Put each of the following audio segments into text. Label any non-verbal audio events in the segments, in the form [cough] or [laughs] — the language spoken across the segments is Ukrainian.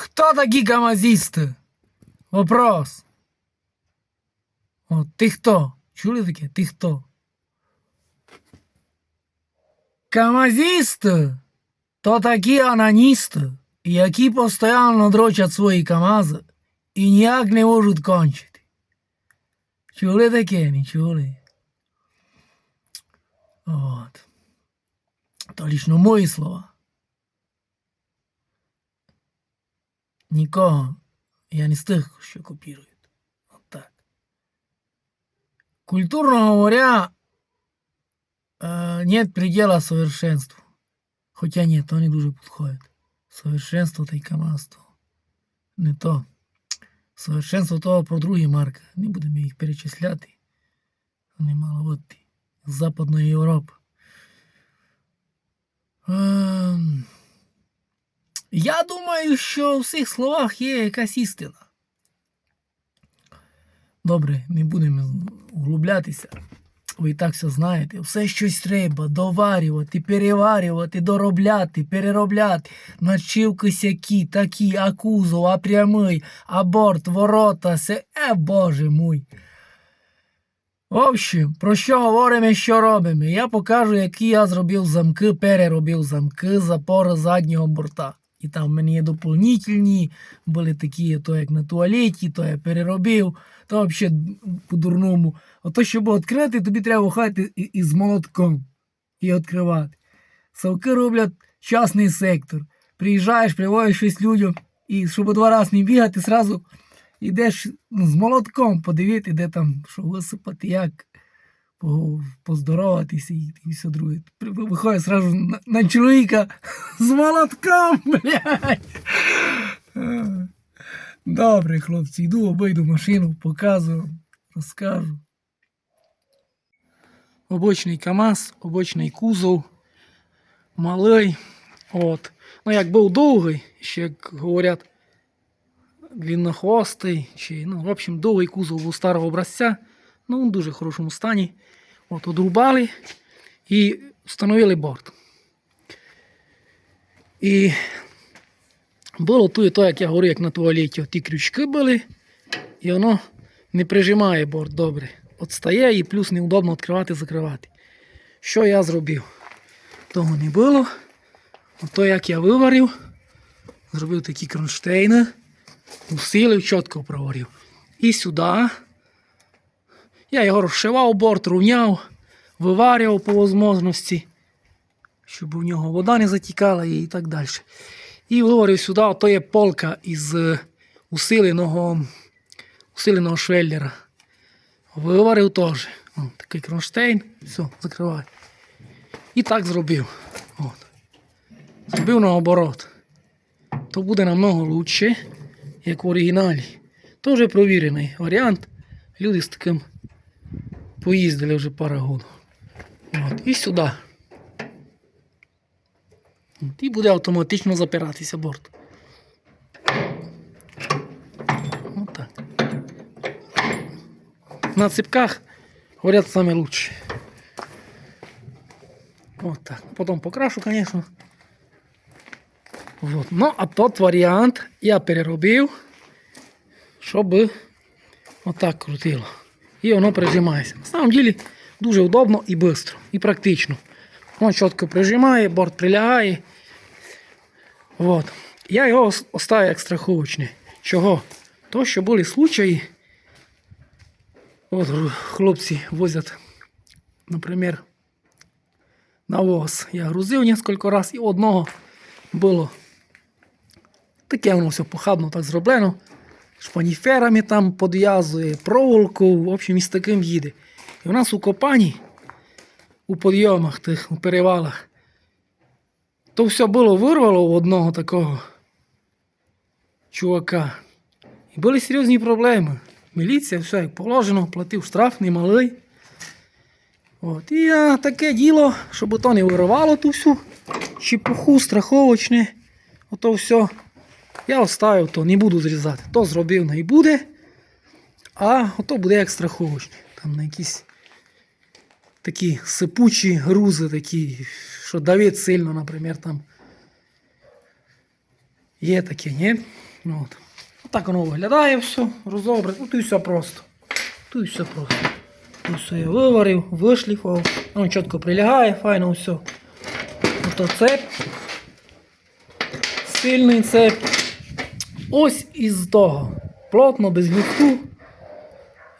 Хто такі камазісти? Вопрос. О, ти хто? Чули таке? Ти хто? Камазісти то такі ананісти, які постійно дрочать свої камази і ніяк не можуть кончити. Чули таке? Не чули? От. То лично мої слова. Нікого. Я не з тих, що копірують. От так. Культурно говоря, э, нет предела совершенству. Хотя нет, они дуже підходять. Совершенство та й камазство. Не то. Совершенство того про другі марки. Не будемо їх перечисляти. Вони мало бути з Западної Європи. Я думаю, що в цих словах є якась істина. Добре, не будемо углублятися. Ви і так все знаєте. Все щось треба доварювати, переварювати, доробляти, переробляти. Начівки сякі, такі, а кузов, а прямий, а борт, ворота, се. Е, боже мой. В общем, про що говоримо і що робимо? Я покажу, які я зробив замки, переробив замки запори заднього борта. І там в мене є доповнительні, були такі, то як на туалеті, то я переробив, то взагалі по-дурному. Ото, щоб відкрити, тобі треба виходити і- із молотком і відкривати. Совки роблять частний сектор. Приїжджаєш, приводиш щось людям, і щоб два рази не бігати, зразу йдеш з молотком подивити, де там що висипати, як поздороватися і, все друге. Виходить зразу на, на чоловіка з молотком, блядь. Добре, хлопці, йду, обійду машину, показую, розкажу. Обочний КАМАЗ, обочний кузов, малий. От. Ну, як був довгий, ще як говорять, длиннохвостий, чи, ну, в общем, довгий кузов був старого образця. Ну, в дуже хорошому стані. От, одрубали і встановили борт. І було то і то, як я говорю, як на туалеті. Ті крючки були, і воно не прижимає борт добре. От стає і плюс неудобно відкривати закривати. Що я зробив? Того не було. Ото як я виварив, зробив такі кронштейни, усилив, чітко проварив. І сюди я його розшивав, борт рівняв, виварював по можливості, щоб у нього вода не затікала і так далі. І виварив сюди, то є полка із е, усиленого, усиленого швеллера. Виварив теж. О, такий кронштейн, все, закриваю. І так зробив. От. Зробив наоборот. То буде намного лучше, як в оригіналі. Теж провірений варіант. Люди з таким поїздили вже пару років. От. І сюди. От. І буде автоматично запиратися борт. От так. На цепках говорят саме лучше. Вот так. Потом покрашу, конечно. Вот. Ну, а тот варіант я переробив, щоб отак крутило. І воно прижимається. На самом деле дуже удобно і швидко, і практично. Воно чітко прижимає, борт прилягає. Вот. Я його ос- оставив як страховочний. Чого? То, що були случаї, от хлопці возять, наприклад, навоз. Я грузив кілька разів і одного було таке воно все похабно так зроблено. Шпаніферами там подв'язує, проволоку, в общем, із таким їде. І у нас у Копані, у підйомах тих, у перевалах, то все було вирвало у одного такого чувака. І були серйозні проблеми. Міліція, все як положено, платив штраф немалий. От. І я таке діло, щоб то не виривало ту всю чепуху страховочне. Ото все. Я оставив то, не буду зрізати. То зробив не буде. А ото буде як страховочне. Там на якісь такі сипучі грузи, такі, що давить сильно, наприклад, там. Є таке, ні? Ну, От. Так воно виглядає все, розобрати. Ну, тут все просто. Тут все просто. Тут все я виварив, вишліфував. Воно чітко прилягає, файно все. Ото цеп. Сильний цеп. Ось із того. Плотно, без люфту.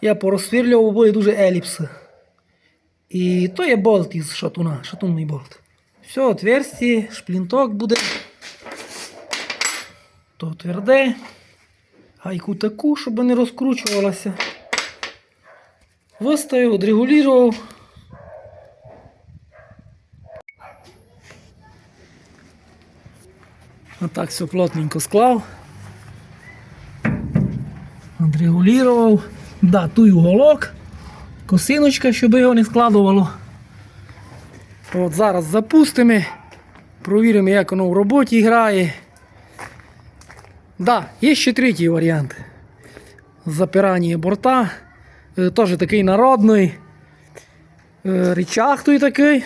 Я порозсвірлював, були дуже еліпси. І то є болт із шатуна, шатунний болт. Все, отверстие, шплінток буде. То тверде. Гайку таку, щоб не розкручувалася. Виставив, відрегулював. Отак все плотненько склав. Відрегулював. Да, туй уголок. Косиночка, щоб його не складувало. От зараз запустимо. Провіримо, як воно в роботі грає. Да, є ще третій варіант. Запирання борта. Е, Теж такий народний. Е, Рычаг той такий.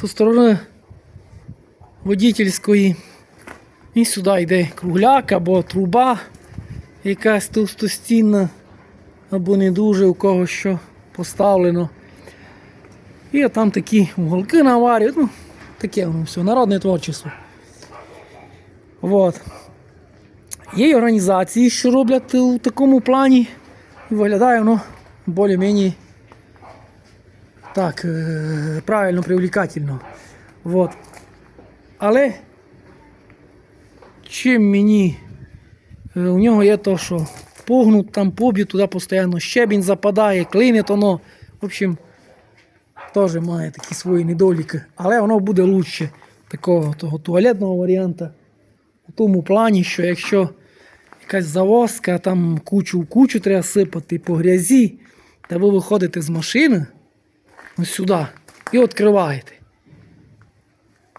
Зі сторони водительської. І сюди йде кругляк або труба якась товстостінна, або не дуже у кого що поставлено. І там такі уголки наварюють. Ну, таке воно все, народне творчество. Вот. Є організації, що роблять у такому плані. Виглядає воно більш-менш так, е, правильно, привлекательно. Вот. Але чим мені у нього є то, що погнут там поб'ють, туди постійно щебінь западає, клинить воно. В общем, теж має такі свої недоліки. Але воно буде краще такого того туалетного варіанта. У тому плані, що якщо якась завозка, там кучу в кучу треба сипати по грязі, та ви виходите з машини ось сюди і відкриваєте.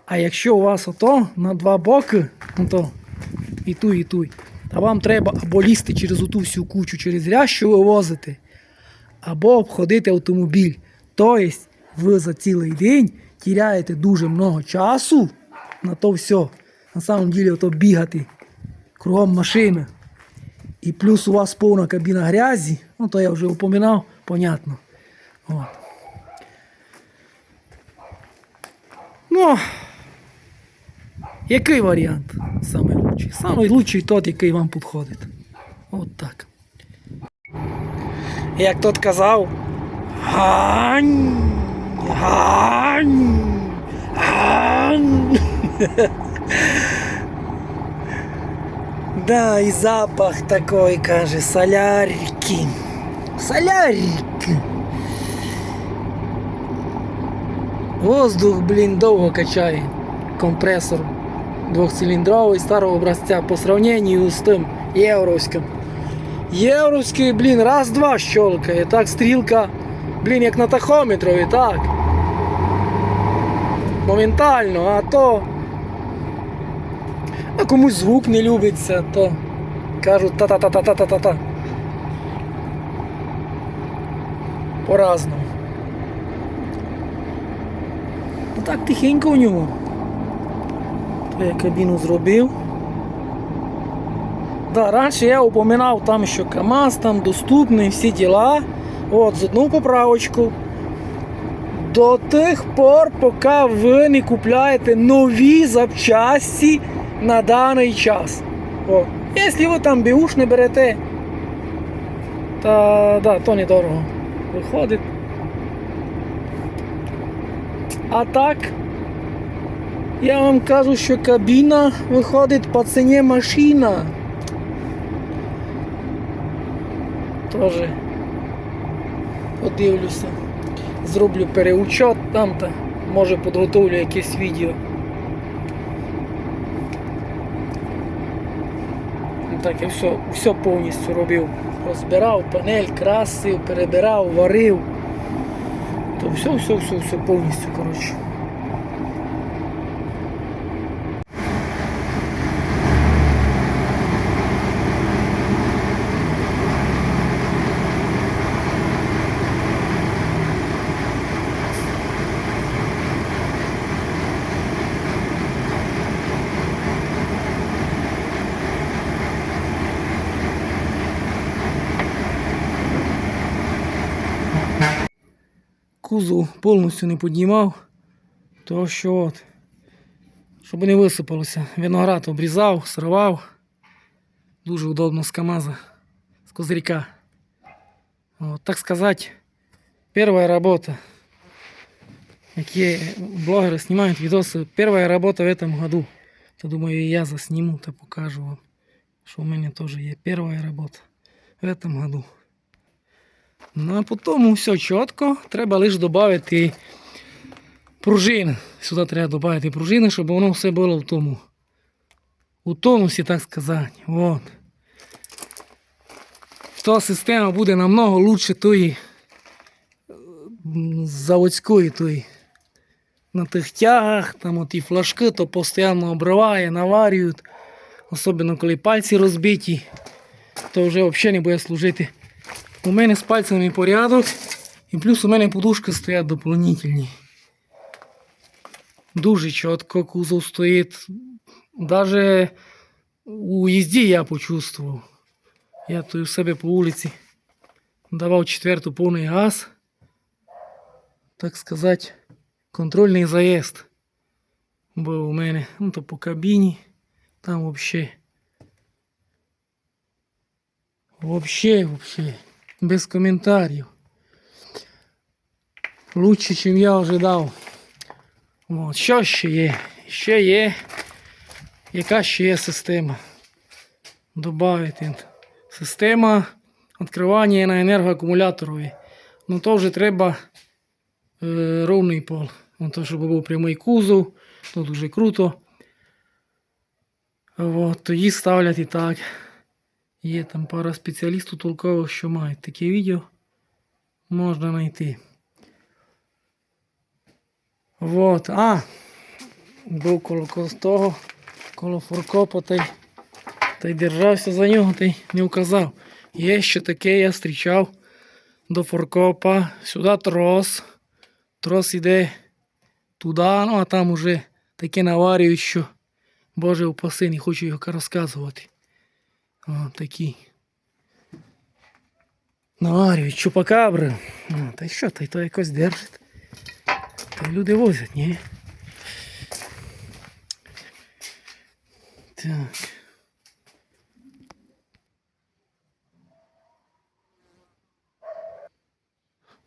А якщо у вас ото на два боки, ну то і ту, і ту, та вам треба або лізти через оту всю кучу, через грязь, що ви возите, або обходити автомобіль. Тобто ви за цілий день тіряєте дуже много часу на то все. На самом деле ото бігати кругом машини. І плюс у вас повна кабіна грязі, ну то я вже упоминав, понятно. От. Ну, який варіант самий лучший? Самий лучший тот, який вам підходить. От так. Як тот казав. Гань! Гань! Гань! [laughs] Да, і запах такой, каже, солярки. Солярки. Воздух, блін, довго качає. Компресор двохциліндровий старого образця по сравнению з тим євровським. Євровський, блін, раз-два щолкає. Так, стрілка, блін, як на тахометрові, так. Моментально, а то. А комусь звук не любиться, то кажуть та-та-та-та-та-та-та-та. По-разному. Ну так тихенько у нього. Я кабіну зробив. Да, раніше я упоминав там, що КАМАЗ там доступний, всі діла. От, з одну поправочку. До тих пор, поки ви не купляєте нові запчасті на даний час. Якщо ви там біуш не берете, та да, то недорого виходить. А так, я вам кажу, що кабіна виходить по ціні машина. Тоже подивлюся. Зроблю переучет там та може підготовлю якесь відео. Ну Так, я все, все повністю робив. Розбирав панель, красив, перебирав, варив. То все, все, все, все повністю, коротше. кузов повністю не піднімав, то що от, щоб не висипалося. Виноград обрізав, сривав. Дуже удобно з КАМАЗа, з козырька. Вот, так сказать, первая работа. Какие блогеры снимают видосы. Первая работа в этом году. То думаю, и я засниму, то покажу вам, что у меня тоже есть первая работа в этом году. Ну а потім все чітко. Треба лише додати пружин. Сюди треба додати пружини, щоб воно все було в тому. У тонусі, так сказати. От. То система буде намного лучше тої е, заводської тої. На тих тягах, там от і флажки, то постійно обриває, наварюють. Особливо коли пальці розбиті, то вже взагалі не буде служити. У мене з пальцями порядок. І плюс у мене подушки стоять дополнительні. Дуже чітко кузов стоїть. Даже у їзді я почувствував. Я тут у себе по вулиці давав четверту повний газ. Так сказати, контрольний заїзд був у мене. Ну то по кабіні. Там взагалі. Вообще, вообще, без коментарів. Лучше, чим я ожидав. От, що ще є? Ще є. Яка ще є система? Добавити. Система відкривання на енергоакумуляторові. Ну то вже треба е, ровний пол. Ну, то, щоб був прямий кузов, то дуже круто. От, тоді ставлять і так. Є там пара спеціалістів толкових, що мають таке відео. Можна знайти. Вот. А, був коло того, коло фуркопа та й, та й держався за нього, та й не вказав. Є ще таке, я зустрічав до фуркопа. Сюди трос. Трос іде туди, ну а там уже таке наварюють, що Боже упаси, не хочу його розказувати. О, такі. Наварюють чупакабри. Та й що, та й то якось держить. Та люди возять, ні? Так.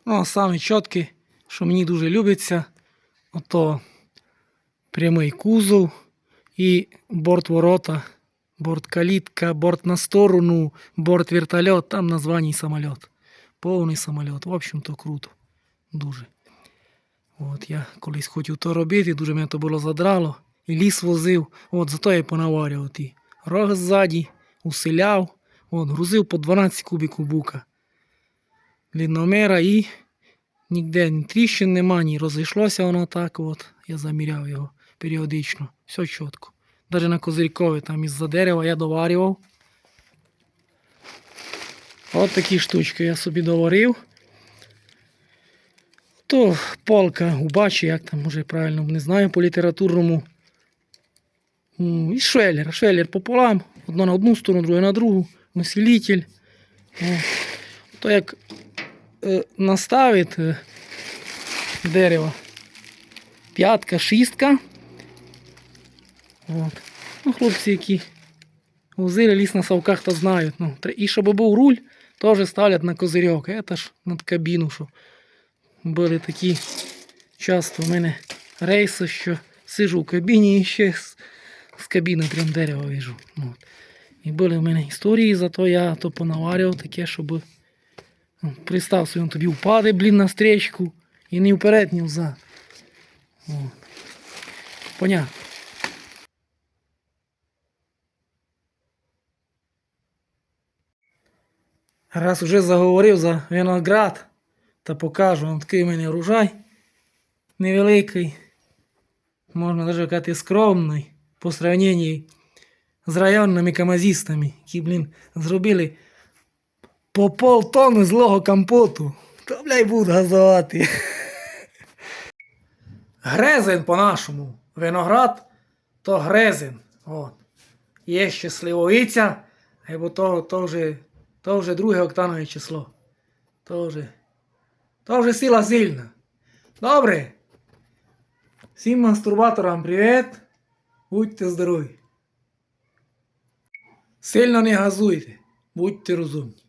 Ну, а саме чіткі, що мені дуже любиться, ото прямий кузов і борт ворота, борт калітка, борт на сторону, борт вертольот, там названий самоліт. Повний самоліт. В общем-то круто. Дуже. От я колись хотів то робити, дуже мене то було задрало. І ліс возив, от зато я понаварював ті. Рог ззаді, усиляв, от, грузив по 12 кубиків бука. Длинномера і ніде ні тріщин нема, ні розійшлося воно так. От. Я заміряв його періодично. Все чітко. Навіть на козирькові там із-за дерева я доварював. От такі штучки я собі доварив. То полка губа, чи як там може правильно, не знаю по літературному. І швеллер. Швеллер пополам. Одно на одну сторону, друге на другу. Насилитель. То як е, наставить е, дерево. П'ятка, шістка. От. Ну, хлопці, які возили ліс на совках, то знають. Ну, і щоб був руль, теж ставлять на козирьок. Це ж над кабіну, що були такі часто в мене рейси, що сижу в кабіні і ще з, з кабіни прям дерево вижу. От. І були в мене історії, зато я то понаварював таке, щоб ну, представ собі, він тобі впаде, блін, на стрічку і ні вперед, ні взад. Понятно. Раз уже заговорив за виноград, та покажу, он такий в мене урожай невеликий, можна навіть казати скромний по сравненні з районними камазістами, які, блін, зробили по полтони злого компоту. То, бля, й будуть газувати. [laughs] Грезен по-нашому. Виноград то грезен. От. Є ще сливовиця, або то, то, вже, то вже друге октанове число. То вже, то вже сила сильна. Добре. Всім мастурбаторам привіт. Будьте здорові. Сильно не газуйте. Будьте розумні.